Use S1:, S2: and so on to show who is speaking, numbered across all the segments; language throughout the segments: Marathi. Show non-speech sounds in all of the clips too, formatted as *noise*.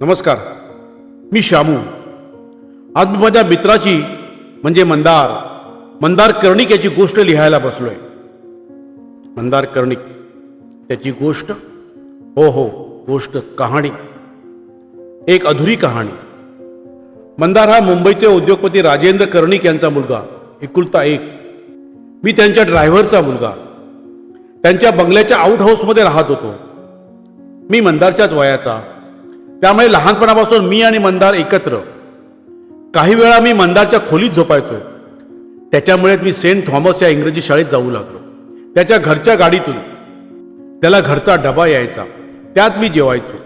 S1: नमस्कार. मी श्यामू. आज मी माझ्या मित्राची म्हणजे मंदार मंदार कर्णिक याची गोष्ट लिहायला बसलोय. मंदार कर्णिक त्याची गोष्ट हो हो गोष्ट कहाणी. एक अधुरी कहाणी. मंदार हा मुंबईचे उद्योगपती राजेंद्र कर्णिक यांचा मुलगा एकुलता एक. मी त्यांच्या ड्रायव्हरचा मुलगा. त्यांच्या बंगल्याच्या आउट हाऊसमध्ये राहत होतो. मी मंदारच्याच वयाचा. त्यामुळे लहानपणापासून मी आणि मंदार एकत्र. काही वेळा मी मंदारच्या खोलीत झोपायचो. त्याच्यामुळेच मी सेंट थॉमस या इंग्रजी शाळेत जाऊ लागलो. त्याच्या घरच्या गाडीतून. त्याला घरचा डबा यायचा. त्यात मी जेवायचो.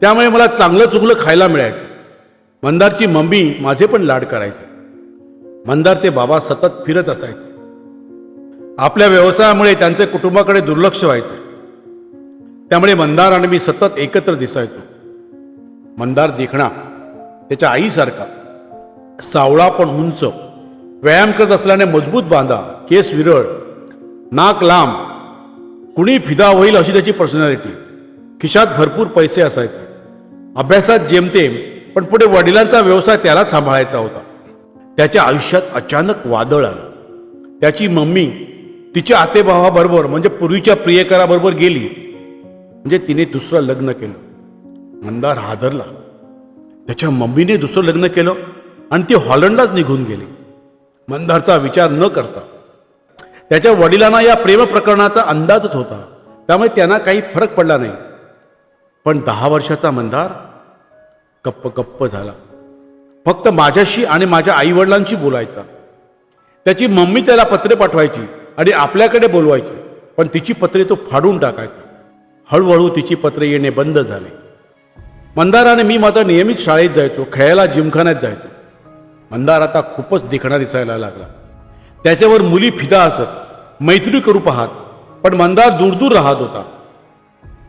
S1: त्यामुळे मला चांगलं चुकलं खायला मिळायचं. मंदारची मम्मी माझे पण लाड करायचे. मंदारचे बाबा सतत फिरत असायचे. आपल्या व्यवसायामुळे त्यांचे कुटुंबाकडे दुर्लक्ष व्हायचे. त्यामुळे मंदार आणि मी सतत एकत्र दिसायचो. मंदार देखणा त्याच्या आईसारखा. सावळा पण उंच. व्यायाम करत असल्याने मजबूत बांधा केस विरळ नाक लांब. कुणी फिदा होईल अशी त्याची पर्सनॅलिटी खिशात भरपूर पैसे असायचे. अभ्यासात जेमतेम पण पुढे वडिलांचा व्यवसाय त्याला सांभाळायचा होता. त्याच्या आयुष्यात अचानक वादळ आलं. त्याची मम्मी तिच्या आतेभावाबरोबर म्हणजे पूर्वीच्या प्रियकराबरोबर गेली. म्हणजे तिने दुसरं लग्न केलं. मंदार हादरला. त्याच्या मम्मीने दुसरं लग्न केलं आणि ती हॉलंडलाच निघून गेली. मंदारचा विचार न करता. त्याच्या वडिलांना या प्रेम प्रकरणाचा अंदाजच होता. त्यामुळे त्यांना काही फरक पडला नाही. पण दहा वर्षाचा मंदार गप्प गप्प झाला. फक्त माझ्याशी आणि माझ्या आईवडिलांशी बोलायचा. त्याची मम्मी त्याला पत्रे पाठवायची आणि आपल्याकडे बोलवायची. पण तिची पत्रे तो फाडून टाकायचा. हळूहळू तिची पत्रे येणे बंद झाले. मंदाराने मी मात्र नियमित शाळेत जायचो खेळायला जिमखान्यात जायचो. मंदार आता खूपच देखणा दिसायला लागला. त्याच्यावर मुली फिदा असत मैत्री करू पाहत पण मंदार दूर दूर राहत होता.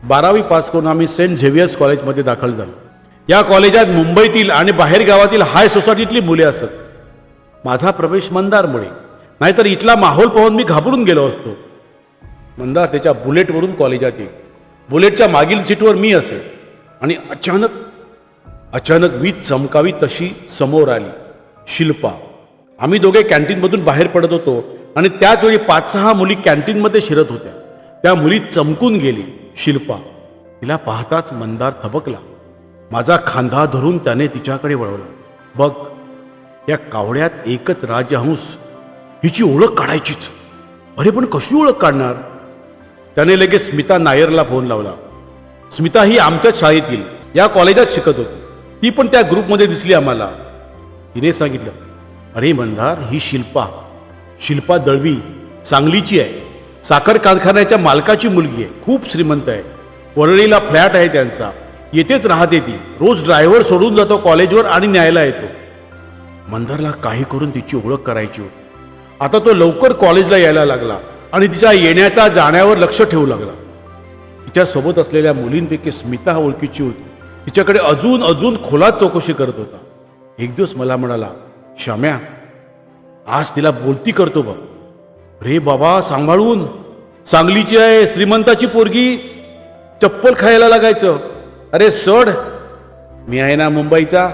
S1: बारावी पास करून आम्ही सेंट झेवियर्स कॉलेजमध्ये दाखल झालो. या कॉलेजात मुंबईतील आणि बाहेर गावातील हाय सोसायटीतली मुले असत. माझा प्रवेश मंदारमुळे नाहीतर इथला माहोल पाहून मी घाबरून गेलो असतो. मंदार त्याच्या बुलेटवरून कॉलेजात येईल. बुलेटच्या मागील सीटवर मी असेल. आणि अचानक अचानक वीज चमकावी तशी समोर आली. शिल्पा. आम्ही दोघे कॅन्टीनमधून बाहेर पडत होतो आणि त्याचवेळी पाच सहा मुली कॅन्टीनमध्ये शिरत होत्या. त्या मुली चमकून गेली. शिल्पा. तिला पाहताच मंदार थबकला. माझा खांदा धरून त्याने तिच्याकडे वळवला. बघ या कावड्यात एकच राजहंस. हिची ओळख काढायचीच. अरे पण कशी ओळख काढणार? त्याने लगेच स्मिता नायरला फोन लावला. स्मिता ही आमच्याच शाळेतील या कॉलेजात शिकत होती. ती पण त्या ग्रुपमध्ये दिसली आम्हाला. तिने सांगितलं अरे मंधार ही शिल्पा. शिल्पा दळवी सांगलीची आहे. साखर कारखान्याच्या मालकाची मुलगी आहे. खूप श्रीमंत आहे. वरळीला फ्लॅट आहे त्यांचा. येथेच राहते ती. रोज ड्रायव्हर सोडून जातो कॉलेजवर आणि न्यायला येतो. मंधारला काही करून तिची ओळख करायची होती. आता तो लवकर कॉलेजला यायला लागला आणि तिच्या येण्याचा जाण्यावर लक्ष ठेवू लागला. तिच्यासोबत असलेल्या मुलींपैकी स्मिता हा ओळखीची होती. तिच्याकडे अजून अजून खोलात चौकशी करत होता. एक दिवस मला म्हणाला श्याम्या आज तिला बोलती करतो बघ. रे बाबा सांभाळून. सांगलीची आहे श्रीमंताची पोरगी. चप्पल खायला लागायचं. अरे सड मी आहे ना मुंबईचा.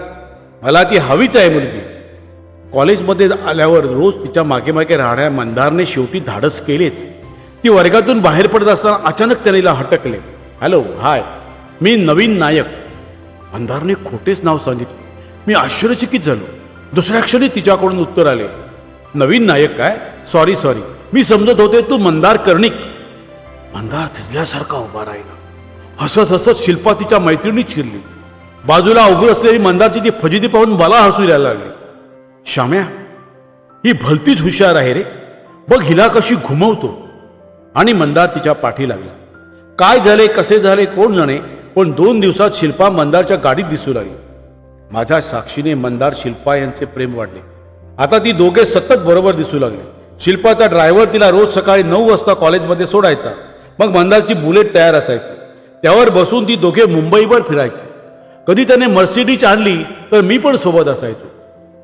S1: मला ती हवीच आहे मुलगी. कॉलेजमध्ये आल्यावर रोज तिच्यामागे मागे राहण्या मंदारने शेवटी धाडस केलेच. ती वर्गातून बाहेर पडत असताना अचानक त्यानेला हटकले. Hello hi. मी नवीन नायक. अंधारने खोटेच नाव सांगितले. मी आश्चर्यचकित झालो. दुसऱ्या क्षणी तिच्याकडून उत्तर आले. नवीन नायक काय? Sorry sorry. मी समजत होते तू मंदार कर्णिक. मंदार थिजल्यासारखा उभा राहिला. हसत हसत शिल्पा तिच्या मैत्रिणी चिरली बाजूला उभी असलेली मंदारची ती फजिती पाहून मला हसू यायला लागली. श्याम्या ही भलतीच हुशार आहे रे. बघ हिला कशी घुमवतो. आणि मंदार तिच्या पाठी लागला. काय झाले कसे झाले कोण जाणे पण दोन दिवसात शिल्पा मंदारच्या गाडीत दिसू लागली. माझ्या साक्षीने मंदार शिल्पा यांचे प्रेम वाढले. आता ती दोघे सतत बरोबर दिसू लागले. शिल्पाचा ड्रायव्हर तिला रोज सकाळी नऊ वाजता कॉलेजमध्ये सोडायचा. मग मंदारची बुलेट तयार असायची. त्यावर बसून ती दोघे मुंबईवर फिरायची. कधी त्याने मर्सिडीज आणली तर मी पण सोबत असायचो.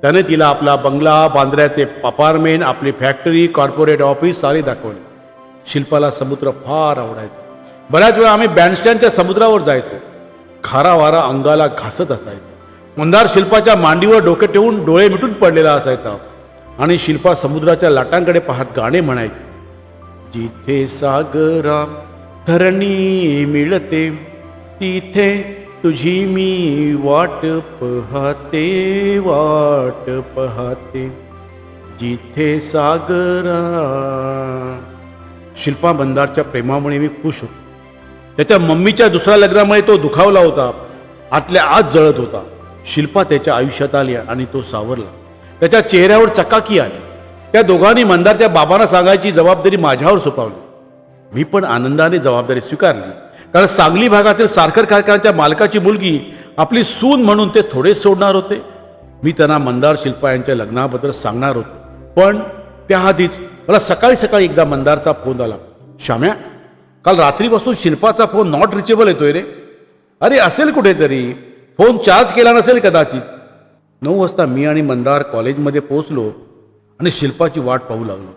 S1: त्याने तिला आपला बंगला बांद्र्याचे अपार्टमेंट आपली फॅक्टरी कॉर्पोरेट ऑफिस सारे दाखवले. शिल्पाला समुद्र फार आवडायचा. बऱ्याच वेळा आम्ही बँडस्टँडच्या समुद्रावर जायचो. खारा वारा अंगाला घासत असायचा. मंदार शिल्पाच्या मांडीवर डोके ठेवून डोळे मिटून पडलेला असायचा. आणि शिल्पा समुद्राच्या लाटांकडे पाहत गाणे म्हणायचे. जिथे सागरा धरणी मिळते तिथे तुझी मी वाट पहाते वाट पहाते. जिथे सागरा शिल्पा मंदारच्या प्रेमामुळे मी खुश होतो. त्याच्या मम्मीच्या दुसऱ्या लग्नामुळे तो दुखावला होता. आतल्या आत जळत होता. शिल्पा त्याच्या आयुष्यात आली आणि तो सावरला. त्याच्या चेहऱ्यावर चकाकी आली. त्या दोघांनी मंदारच्या बाबांना सांगायची जबाबदारी माझ्यावर सोपवली. मी पण आनंदाने जबाबदारी स्वीकारली. कारण सांगली भागातील साखर कारखान्याच्या मालकाची मुलगी आपली सून म्हणून ते थोडे सोडणार होते. मी त्यांना मंदार शिल्पा यांच्या लग्नाबद्दल सांगणार होतो. पण त्याआधीच मला सकाळी सकाळी एकदा मंदारचा फोन आला. श्याम्या काल रात्रीपासून शिल्पाचा फोन नॉट रिचेबल येतोय रे. अरे असेल कुठेतरी. फोन चार्ज केला नसेल कदाचित. नऊ वाजता मी आणि मंदार कॉलेजमध्ये पोहोचलो आणि शिल्पाची वाट पाहू लागलो.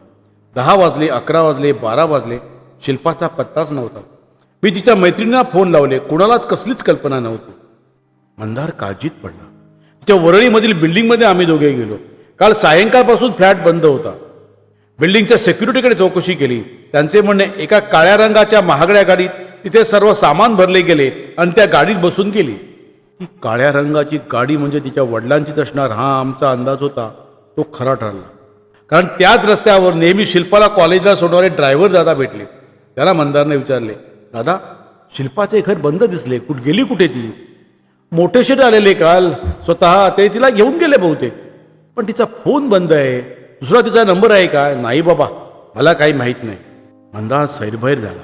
S1: दहा वाजले अकरा वाजले बारा वाजले. शिल्पाचा पत्ताच नव्हता. मी तिच्या मैत्रिणींना फोन लावले. कुणालाच कसलीच कल्पना नव्हती. मंदार काळजीत पडला. तिच्या वरळीमधील बिल्डिंगमध्ये आम्ही दोघे गेलो. काल सायंकाळपासून फ्लॅट बंद होता. बिल्डिंगच्या सेक्युरिटीकडे चौकशी केली. त्यांचे म्हणणे एका काळ्या रंगाच्या महागड्या गाडीत तिथे सर्व सामान भरले गेले आणि त्या गाडीत बसून गेली. ती काळ्या रंगाची गाडी म्हणजे तिच्या वडिलांचीच असणार हा आमचा अंदाज होता. तो खरा ठरला. कारण त्याच रस्त्यावर नेहमी शिल्पाला कॉलेजला सोडणारे ड्रायव्हर दादा भेटले. त्याला मंदारने विचारले दादा शिल्पाचे घर बंद दिसले. कुठ गेली कुठे ती? मोठे शेट आलेले काल. स्वतः ते तिला घेऊन गेले बहुतेक. पण तिचा फोन बंद आहे. दुसरा तिचा नंबर आहे का? नाही बाबा मला काही माहीत नाही. मंदार सैरभैर झाला.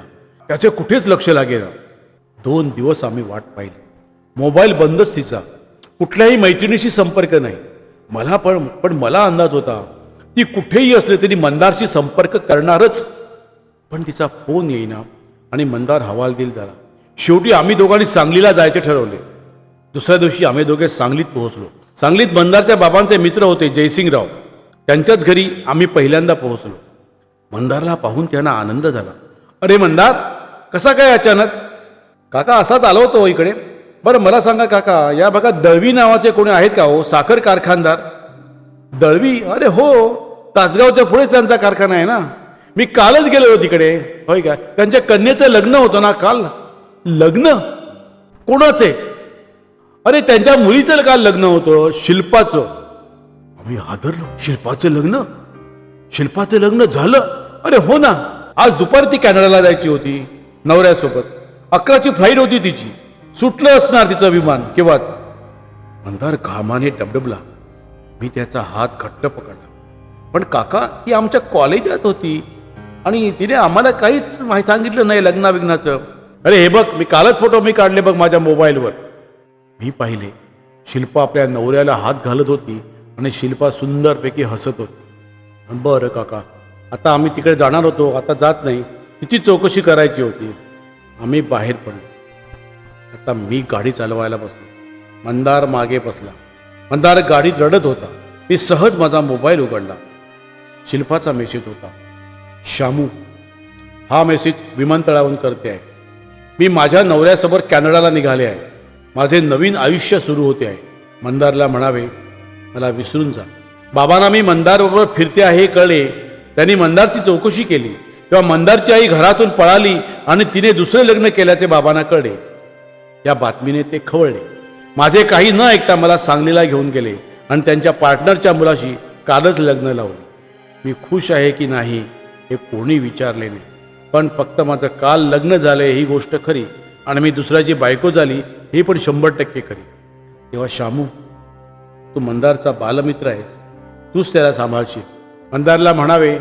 S1: त्याचे कुठेच लक्ष लागेल दोन दिवस आम्ही वाट पाहिली. मोबाईल बंदच तिचा. कुठल्याही मैत्रिणीशी संपर्क नाही. मला पण पण मला अंदाज होता ती कुठेही असले तरी मंदारशी संपर्क करणारच. पण तिचा फोन येईना आणि मंदार हवालदिल झाला शेवटी आम्ही दोघांनी सांगलीला जायचे ठरवले. दुसऱ्या दिवशी आम्ही दोघे सांगलीत पोहोचलो. सांगलीत मंदारच्या बाबांचे मित्र होते जयसिंगराव. त्यांच्याच घरी आम्ही पहिल्यांदा पोहोचलो. मंदारला पाहून त्यांना आनंद झाला. अरे मंदार कसा काय अचानक? काका असाच आलो होतो हो इकडे. बरं मला सांगा काका या भागात दळवी नावाचे कोणी आहेत का हो? साखर कारखानदार. दळवी? अरे हो तासगावच्या पुढेच त्यांचा कारखाना आहे ना. मी कालच गेलो तिकडे. होय का? त्यांच्या कन्येचं लग्न होतं ना काल? लग्न? कोणाचे? अरे त्यांच्या मुलीचं काल लग्न होतं शिल्पाचं. आम्ही हादरलो शिल्पाचं लग्न? शिल्पाचं लग्न झालं? अरे हो ना. आज दुपारी ती कॅनडाला जायची होती नवऱ्यासोबत. अकराची फ्लाईट होती तिची. सुटलं असणार तिचं विमान केव्हाच? मंदार घामाने डबडबला. मी त्याचा हात घट्ट पकडला. पण काका ती आमच्या कॉलेजात होती आणि तिने आम्हाला काहीच माहिती सांगितलं नाही लग्ना विग्नाचं अरे हे बघ मी कालच फोटो मी काढले बघ माझ्या मोबाईलवर. मी पाहिले. शिल्पा आपल्या नवऱ्याला हात घालत होती. आणि शिल्पा सुंदरपैकी हसत होती. बरं काका आता आम्ही तिकडे जाणार होतो आता जात नाही. तिची चौकशी करायची होती. आम्ही बाहेर पडलो. आता मी गाडी चालवायला बसलो. मंदार मागे बसला. मंदार गाडीत रडत होता. मी सहज माझा मोबाईल उघडला. शिल्पाचा मेसेज होता शामू हा मेसेज विमानतळावरून करते आहे. मी माझ्या नवऱ्यासमोर कॅनडाला निघाले आहे. माझे नवीन आयुष्य सुरू होते आहे. मंदारला म्हणावे मला विसरून जा. बाबांना मी मंदारबरोबर फिरते आहे हे कळले. त्यांनी मंदारची चौकशी केली. तेव्हा मंदारची आई घरातून पळाली आणि तिने दुसरे लग्न केल्याचे बाबांना कळले. या बातमीने ते खवळले. माझे काही न ऐकता मला सांगलीला घेऊन गेले आणि त्यांच्या पार्टनरच्या मुलाशी कालच लग्न लावले. मी खुश आहे की नाही हे कोणी विचारले नाही. पण फक्त माझं काल लग्न झालंय ही गोष्ट खरी आणि मी दुसऱ्याची बायको झाली ही पण शंभर टक्के खरी. तेव्हा शामू तू मंदारचा बालमित्र आहेस. तूच त्याला सांभाळशील. मंदारला म्हणावे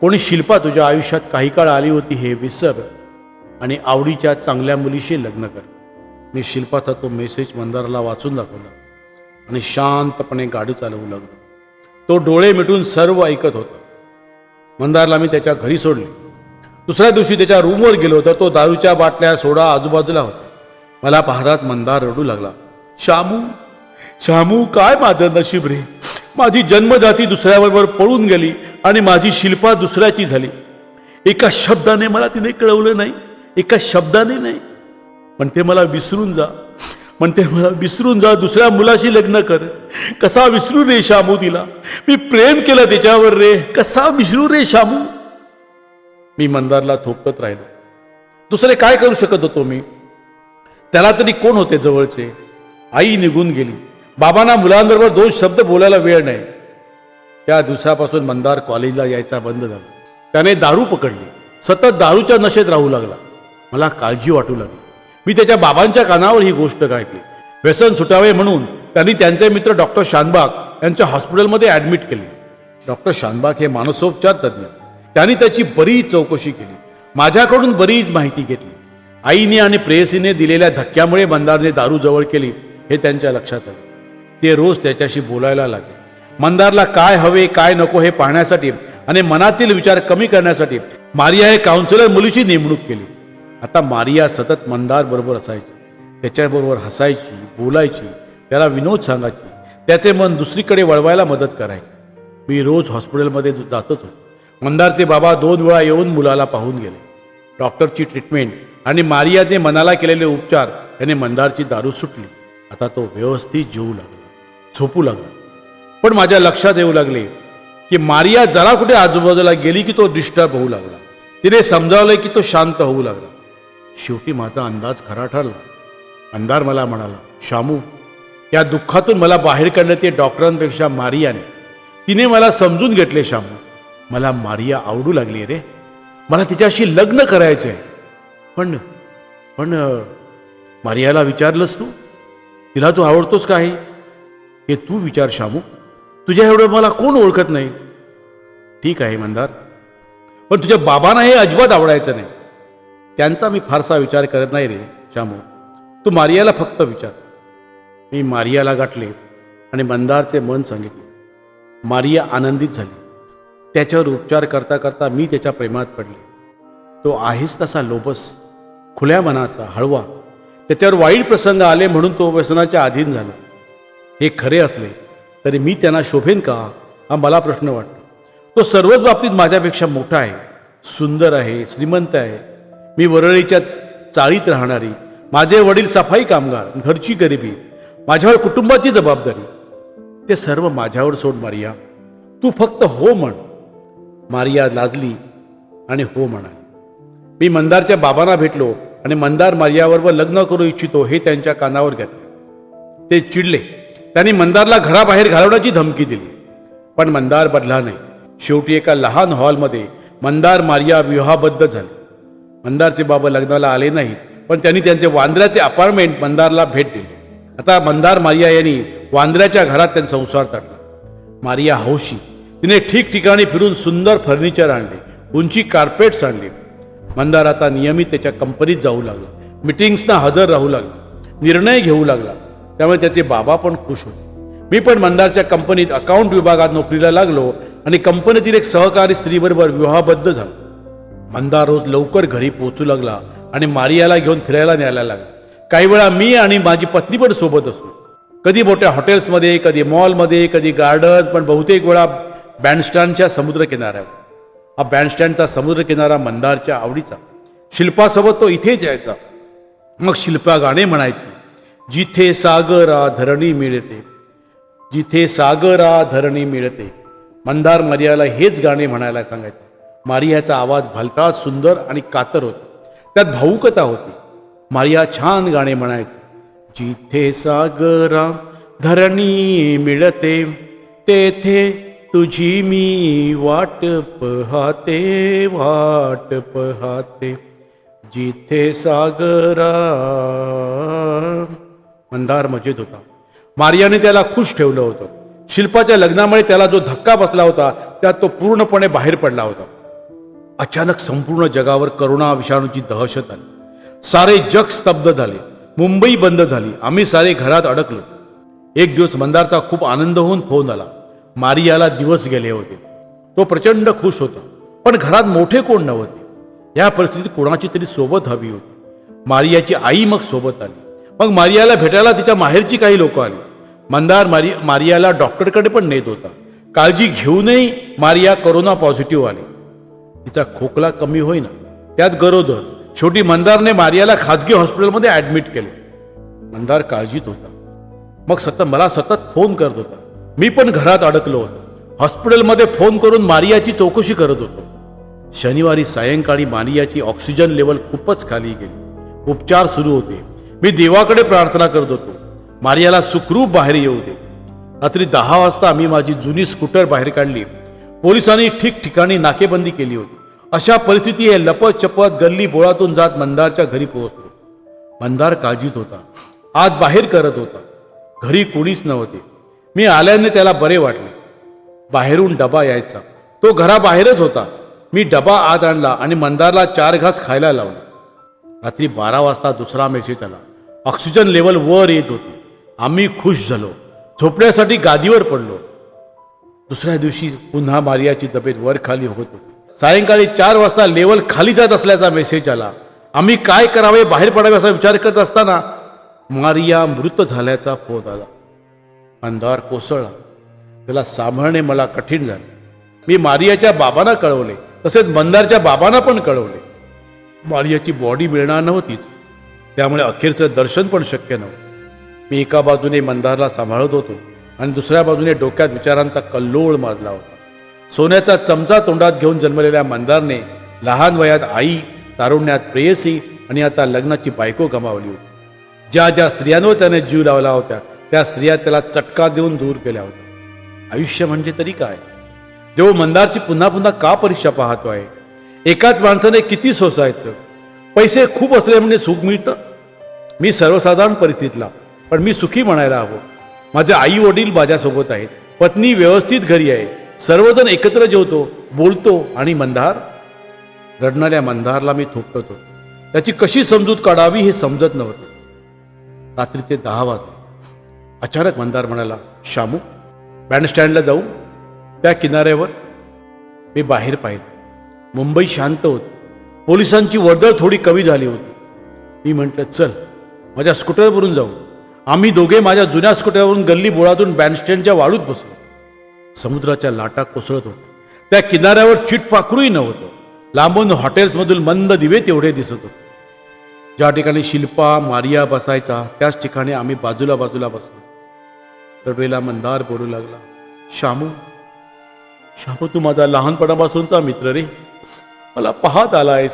S1: कोणी शिल्पा तुझ्या आयुष्यात काही काळ आली होती हे विसर आणि आवडीच्या चांगल्या मुलीशी लग्न कर. मी शिल्पाचा तो मेसेज मंदाराला वाचून दाखवला आणि शांतपणे गाडी चालवू लागलो. तो डोळे मिटून सर्व ऐकत होता. मंदारला मी त्याच्या घरी सोडले. दुसऱ्या दिवशी त्याच्या रूमवर गेलो तर तो दारूच्या बाटल्या सोडा आजूबाजूला होता. मला पाहताच मंदार रडू लागला. शामू शामू काय माझं नशीब रे? माझी जन्मजाती दुसऱ्याबरोबर पळून गेली आणि माझी शिल्पा दुसऱ्याची झाली. एका शब्दाने मला तिने कळवलं नाही एका शब्दाने नाही. पण ते मला विसरून जा म्हणते मला विसरून जा दुसऱ्या मुलाशी लग्न कर. कसा विसरू रे शामू तिला? मी प्रेम केलं त्याच्यावर रे. कसा विसरू रे शामू? मी मंदारला थोपत राहिलो. दुसरे काय करू शकत होतो मी? त्याला तरी कोण होते जवळचे? आई निघून गेली. बाबांना मुलांबरोबर दोन शब्द बोलायला वेळ नाही. त्या दिवसापासून मंदार कॉलेजला यायचा बंद झाला. त्याने दारू पकडली. सतत दारूच्या नशेत राहू लागला. मला काळजी वाटू लागली. मी त्याच्या बाबांच्या कानावर ही गोष्ट काढली व्यसन सुटावे म्हणून त्यांनी त्यांचे मित्र डॉक्टर शानबाग यांच्या हॉस्पिटलमध्ये ॲडमिट केले. डॉक्टर शानबाग हे मानसोपचार तज्ज्ञ. त्यांनी त्याची बरीच चौकशी केली. माझ्याकडून बरीच माहिती घेतली. आईने आणि प्रेयसीने दिलेल्या धक्क्यामुळे मंदारने दारू जवळ केली हे त्यांच्या लक्षात आले. ते रोज त्याच्याशी बोलायला लागले. मंदारला काय हवे काय नको हे पाहण्यासाठी आणि मनातील विचार कमी करण्यासाठी मारिया हे काउन्सिलर मुलीची नेमणूक केली. आता मारिया सतत मंदार बरोबर असायची. त्याच्याबरोबर हसायची बोलायची त्याला विनोद सांगायची त्याचे मन दुसरीकडे वळवायला मदत करायची. मी रोज हॉस्पिटलमध्ये जातोच जातच होतो. मंदारचे बाबा दोन वेळा येऊन मुलाला पाहून गेले. डॉक्टरची ट्रीटमेंट आणि मारियाचे मनाला केलेले उपचार याने मंदारची दारू सुटली. आता तो व्यवस्थित जेवू लागला. झोपू लागला. पण माझ्या लक्षात येऊ लागले की मारिया जरा कुठे आजूबाजूला गेली की तो डिस्टर्ब होऊ लागला. तिने समजावलं की तो शांत होऊ लागला. शेवटी माझा अंदाज खरा ठरला. अंधार मला म्हणाला शामू या दुःखातून मला बाहेर काढलं ते डॉक्टरांपेक्षा मारियाने. तिने मला समजून घेतले शामू. मला मारिया आवडू लागली रे. मला तिच्याशी लग्न करायचं आहे पण पण मारियाला विचारलंस तू? तिला तू आवडतोस का हे? हे तू विचार शामू तुझ्या एवढं मला कोण ओळखत नाही? ठीक आहे मंदार पण तुझ्या बाबांना हे अजिबात आवडायचं नाही. त्यांचा मी फारसा विचार करत नाही रे शामू तू मारियाला फक्त विचार. मी मारियाला गाठले आणि मंदारचे मन सांगितले. मारिया आनंदित झाली. त्याच्यावर उपचार करता करता मी त्याच्या प्रेमात पडले. तो आहेच तसा लोबस खुल्या मनाचा हळवा. त्याच्यावर वाईट प्रसंग आले म्हणून तो व्यसनाच्या अधीन झाला. हे खरे असले तरी मी त्यांना शोभेन का? हा मला प्रश्न वाटतो. तो सर्वच बाबतीत माझ्यापेक्षा मोठा आहे सुंदर आहे श्रीमंत आहे. मी वरळीच्या चाळीत राहणारी माझे वडील सफाई कामगार घरची गरिबी माझ्यावर कुटुंबाची जबाबदारी ते सर्व माझ्यावर सोड मारिया. तू फक्त हो म्हण. मारिया लाजली आणि हो म्हणाली. मी मंदारच्या बाबांना भेटलो आणि मंदार मारियाबरोबर लग्न करू इच्छितो हे त्यांच्या कानावर घेतले. ते चिडले. त्यांनी मंदारला घराबाहेर घालवण्याची धमकी दिली. पण मंदार बदला नाही. शेवटी एका लहान हॉलमध्ये मंदार मारिया विवाहबद्ध झाले. मंदारचे बाबा लग्नाला आले नाहीत पण त्यांनी त्यांचे वांद्र्याचे अपार्टमेंट मंदारला भेट दिली. आता मंदार मारिया यांनी वांद्र्याच्या घरात त्यांचा संसार तडला. मारिया हौशी तिने ठिकठिकाणी फिरून सुंदर फर्निचर आणले उंची कार्पेट्स आणली. मंदार आता नियमित त्याच्या कंपनीत जाऊ लागला. मिटिंग्सना हजर राहू लागला. निर्णय घेऊ लागला. त्यामुळे त्याचे बाबा पण खुश होते. मी पण मंदारच्या कंपनीत अकाउंट विभागात नोकरीला लागलो आणि कंपनीतील एक सहकारी स्त्रीबरोबर विवाहबद्ध झालो. मंदार रोज लवकर घरी पोचू लागला आणि मारियाला घेऊन फिरायला न्यायला लागला. काही वेळा मी आणि माझी पत्नी पण सोबत असू. कधी मोठ्या हॉटेल्समध्ये कधी मॉलमध्ये कधी गार्डन पण बहुतेक वेळा बँडस्टँडच्या समुद्रकिनाऱ्यावर. हा बँडस्टँडचा समुद्रकिनारा मंदारच्या आवडीचा. शिल्पासोबत तो इथेच यायचा. मग शिल्पा गाणे म्हणायची जिथे सागरा धरणी मिळते जिथे सागरा धरणी मिळते. मंदार मारियाला हेच गाणे म्हणायला सांगायचं. मारियाचा आवाज भलता सुंदर आणि कातर होता. त्यात भाऊकता होती. मारिया छान गाणे म्हणायची. जिथे सागरा धरणी मिळते तेथे तुझी मी वाट पहाते वाट पहाते. जिथे सागरा मंदार मजेत होता. मारियाने त्याला खुश ठेवलं होतं. शिल्पाच्या लग्नामुळे त्याला जो धक्का बसला होता त्यात तो पूर्णपणे बाहेर पडला होता. अचानक संपूर्ण जगावर करोना विषाणूची दहशत आली. सारे जग स्तब्ध झाले. मुंबई बंद झाली. आम्ही सारे घरात अडकलो. एक दिवस मंदारचा खूप आनंद होऊन फोन आला. मारियाला दिवस गेले होते. तो प्रचंड खुश होता. पण घरात मोठे कोण नव्हते? या परिस्थितीत कोणाची तरी सोबत हवी होती. मारियाची आई मग सोबत आली. मग मारियाला भेटायला तिच्या माहेरची काही लोक आली. मंदार मारि मारियाला डॉक्टरकडे पण नेत होता. काळजी घेऊनही मारिया कोरोना पॉझिटिव्ह आली. तिचा खोकला कमी होईना. त्यात गरोदर. शेवटी मंदारने मारियाला खाजगी हॉस्पिटलमध्ये ऍडमिट केले. मंदार काळजीत होता. मग सतत मला सतत फोन करत होता. मी पण घरात अडकलो होतो. हॉस्पिटलमध्ये फोन करून मारियाची चौकशी करत होतो. शनिवारी सायंकाळी मारियाची ऑक्सिजन लेवल खूपच खाली गेली. उपचार सुरू होते. मी देवाकडे प्रार्थना करत होतो. मारियाला सुखरूप बाहेर येऊ दे. रात्री दहा वाजता आम्ही माझी जुनी स्कूटर बाहेर काढली. पोलिसांनी ठिकठिकाणी नाकेबंदी केली होती. अशा परिस्थिती हे लपत चपत गल्ली बोळातून जात मंदारच्या घरी पोहोचलो. मंदार काळजीत होता. आत बाहेर करत होता. घरी कोणीच नव्हते. मी आल्याने त्याला बरे वाटले. बाहेरून डबा यायचा. तो घराबाहेरच होता. मी डबा आत आणला आणि मंदारला चार घास खायला लावले. रात्री बारा वाजता दुसरा मेसेज आला. ऑक्सिजन लेवल वर येत होती. आम्ही खुश झालो. झोपण्यासाठी गादीवर पडलो. दुसऱ्या दिवशी पुन्हा मारियाची तब्येत वर खाली होत होती. सायंकाळी चार वाजता लेवल खाली जात असल्याचा मेसेज आला. आम्ही काय करावे बाहेर पडावे असा विचार करत असताना मारिया मृत झाल्याचा फोन आला. अंधार कोसळला. त्याला सांभाळणे मला कठीण झाले. मी मारियाच्या बाबांना कळवले तसेच मंदारच्या बाबांना पण कळवले. मारियाची बॉडी मिळणार नव्हतीच. त्यामुळे अखेरचं दर्शन पण शक्य नव्हतं. मी एका बाजूने मंदारला सांभाळत होतो आणि दुसऱ्या बाजूने डोक्यात विचारांचा कल्लोळ माजला होता. सोन्याचा चमचा तोंडात घेऊन जन्मलेल्या मंदारने लहान वयात आई तारुण्यात प्रेयसी आणि आता लग्नाची बायको गमावली होती. ज्या ज्या स्त्रियांवर त्याने जीव लावला होता त्या स्त्रिया त्याला चटका देऊन दूर केल्या होत्या. आयुष्य म्हणजे तरी काय? देव मंदारची पुन्हा पुन्हा का परीक्षा पाहतो आहे एकाच माणसाने किती सोसायचं? पैसे खूप असले म्हणजे सुख मिळतं. मी सर्वसाधारण परिस्थितीतला पण मी सुखी म्हणायला हवं. माझे आई वडील माझ्यासोबत आहेत. पत्नी व्यवस्थित घरी आहे. सर्वजण एकत्र जेवतो बोलतो आणि मंदार? रडणाऱ्या मंदारला मी थोपटतो. त्याची कशी समजूत काढावी हे समजत नव्हतं. रात्रीचे दहा वाजले. अचानक मंदार म्हणाला शामू बँडस्टँडला जाऊ त्या किनाऱ्यावर. मी बाहेर पाहिलं. मुंबई शांत होती. पोलिसांची वर्दळ थोडी कमी झाली होती. मी म्हटलं चल माझ्या स्कूटरवरून जाऊ. आम्ही दोघे माझ्या जुन्या स्कूटरवरून गल्ली बोळातून बँडस्टँडच्या वाळूत बसलो. समुद्राच्या लाटा कोसळत होत्या. त्या किनाऱ्यावर चिटपाखरूही नव्हतं. लांबून हॉटेल्समधून मंद दिवे तेवढे दिसत होते. ज्या ठिकाणी शिल्पा मारिया बसायचा त्याच ठिकाणी आम्ही बाजूला बाजूला बसलो. दरवेळेला मंदार बोलू लागला शामू शामू तू माझा लहानपणापासूनचा मित्र रे. मला पाहत आलायस.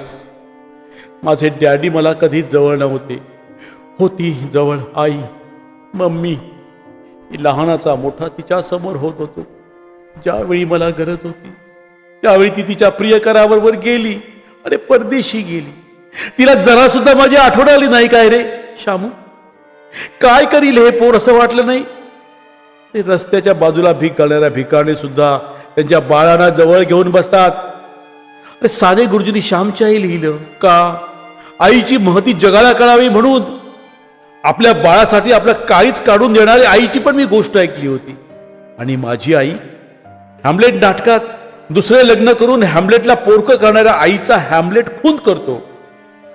S1: माझे डॅडी मला कधी जवळ नव्हते. होती जवळ आई मम्मी. लहानाचा मोठा तिच्या समोर होत होतो. ज्यावेळी मला गरज होती त्यावेळी ती तिच्या प्रियकराबरोबर गेली. अरे परदेशी गेली. तिला जरा सुद्धा माझी आठवण आली नाही काय रे श्यामू काय करील हे पोर असं वाटलं नाही? ते रस्त्याच्या बाजूला भीक घालणाऱ्या भिकाणे सुद्धा त्यांच्या बाळांना जवळ घेऊन बसतात. अरे साने गुरुजींनी श्यामची आई लिहिलं का? आईची महती जगाला कळावी म्हणून आपल्या बाळासाठी आपल्या काळीच काढून देणारी आईची पण मी गोष्ट ऐकली होती. आणि माझी आई हॅमलेट नाटकात दुसरे लग्न करून हॅमलेटला पोरकं करणाऱ्या आईचा हॅमलेट खून करतो.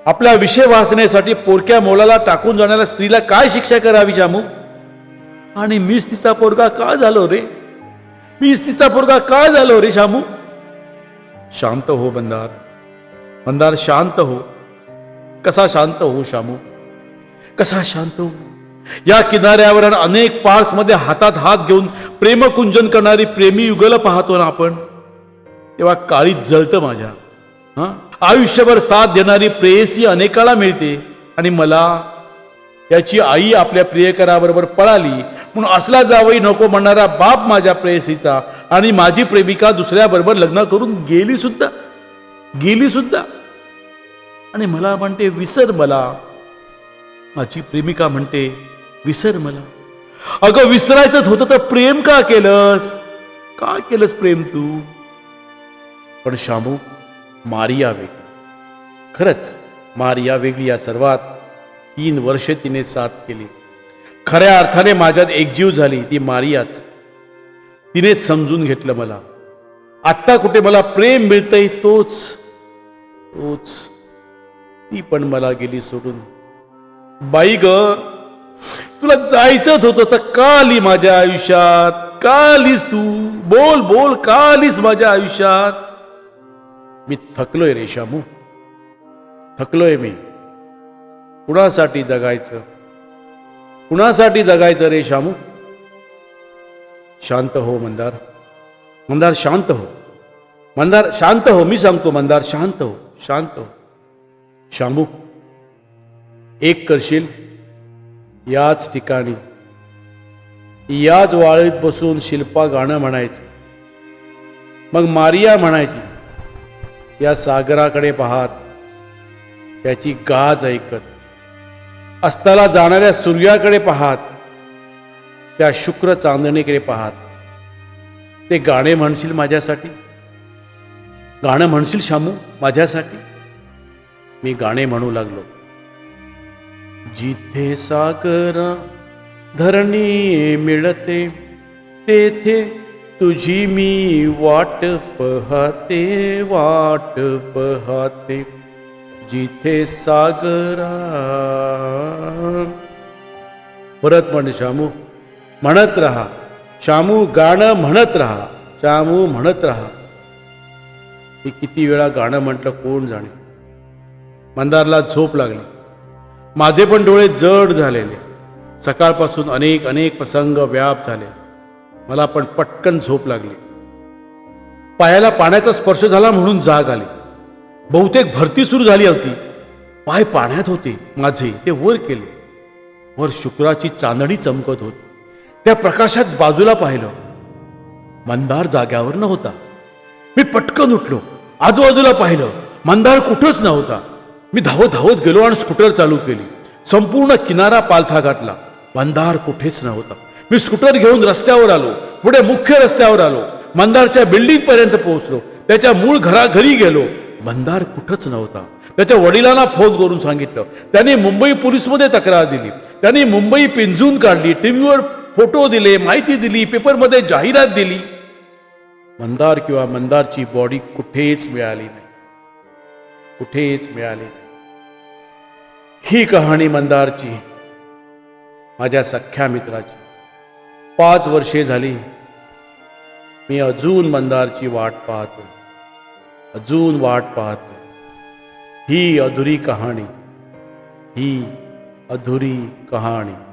S1: आपल्या विषय वाचण्यासाठी पोरक्या मोलाला टाकून जाणाऱ्या स्त्रीला काय शिक्षा करावी जामू आणि मीच तिचा पोरगा का झालो रे? मीच तिचा पोरगा का झालो रे शामू? शांत हो मंदार मंदार शांत हो. कसा शांत हो शामू? कसा शांत हो? या किनाऱ्यावर अनेक पार्ट्समध्ये हातात हात घेऊन प्रेमकुंजन करणारी प्रेमी युगल पाहतो ना आपण. तेव्हा काळी जळतं माझ्या. हा? आयुष्यभर साथ देणारी प्रेयसी अनेकाला मिळते. आणि मला याची आई आपल्या प्रियकराबरोबर पळाली. म्हणून असला जावई नको म्हणणारा बाप माझ्या प्रेयसीचा. आणि माझी प्रेमिका दुसऱ्याबरोबर लग्न करून गेली सुद्धा. गेली सुद्धा. आणि मला म्हणते विसर मला. माझी प्रेमिका म्हणते विसर मला. अगं विसरायचंच होतं तर प्रेम का केलंस? का केलंस प्रेम तू? पण शामू मारिया वेगळी खरंच मारिया वेगळी या सर्वात तीन वर्ष तिने साथ केली. खऱ्या अर्थाने माझ्यात एकजीव झाली ती मारियाच. तिनेच समजून घेतलं मला. आत्ता कुठे मला प्रेम मिळतंय तोच तोच. ती पण मला गेली सोडून. बाई ग तुला जायचंच होतं तर काली माझ्या आयुष्यात कालीस तू. बोल बोल कालीस माझ्या आयुष्यात. मी थकलोय रे शामू थकलोय मी. कुणासाठी जगायचं? कुणासाठी जगायचं रे शामू शांत हो मंदार. मंदार शांत हो. मंदार शांत हो. मी सांगतो मंदार शांत हो. शांत हो. शांबू. एक करशील? याच ठिकाणी. याच वाळीत बसून शिल्पा गाणं म्हणायचं. मग मारिया म्हणायची या सागराकडे पाहात त्याची गाज ऐकत. अस्ताला जाणाऱ्या सूर्याकडे पाहात त्या शुक्र चांदणीकडे पाहात. ते गाणे म्हणशील माझ्यासाठी? गाणं म्हणशील शामू माझ्यासाठी? मी गाणे म्हणू लागलो. जिथे सागरा धरणी मिळते तेथे तुझी मी वाट पाहते वाट पाहते. जिथे सागरा *laughs* परत म्हण शामू म्हणत राहा. शामू गाणं म्हणत राहा. शामू म्हणत राहा. हे किती वेळा गाणं म्हटलं कोण जाणे? मंदारला झोप लागली. माझे पण डोळे जड झालेले. सकाळपासून अनेक अनेक प्रसंग व्याप झाले. मला पण पटकन झोप लागली. पायाला पाण्याचा स्पर्श झाला म्हणून जाग आली. बहुतेक भरती सुरू झाली होती. पाय पाण्यात होते माझे. ते वर केले. वर शुक्राची चांदणी चमकत होती. त्या प्रकाशात बाजूला पाहिलं. मंदार जाग्यावर नव्हता. मी पटकन उठलो. आजूबाजूला पाहिलं. मंदार कुठंच नव्हता. मी धावत धावत गेलो आणि स्कूटर चालू केली. संपूर्ण किनारा पालथा गाठला. मंदार कुठेच नव्हता. मी स्कूटर घेऊन रस्त्यावर आलो. पुढे मुख्य रस्त्यावर आलो. मंदारच्या बिल्डिंग पर्यंत पोहोचलो. त्याच्या मूळ घराघरी गेलो. मंदार कुठंच नव्हता. त्याच्या वडिलांना फोन करून सांगितलं. त्याने मुंबई पोलीसमध्ये तक्रार दिली. त्याने मुंबई पिंजून काढली. टीव्हीवर फोटो दिले माहिती दिली पेपरमध्ये जाहिरात दिली. मंदार किंवा मंदारची बॉडी कुठेच मिळाली नाही. कुठेच मिळाली नाही. ही कहाणी मंदारची माझ्या सख्या मित्राची. पाच वर्षे झाली. मी अजून मंदारची वाट पाहतो अजून वाट पाहतो ही अधुरी कहाणी. ही अधुरी कहाणी.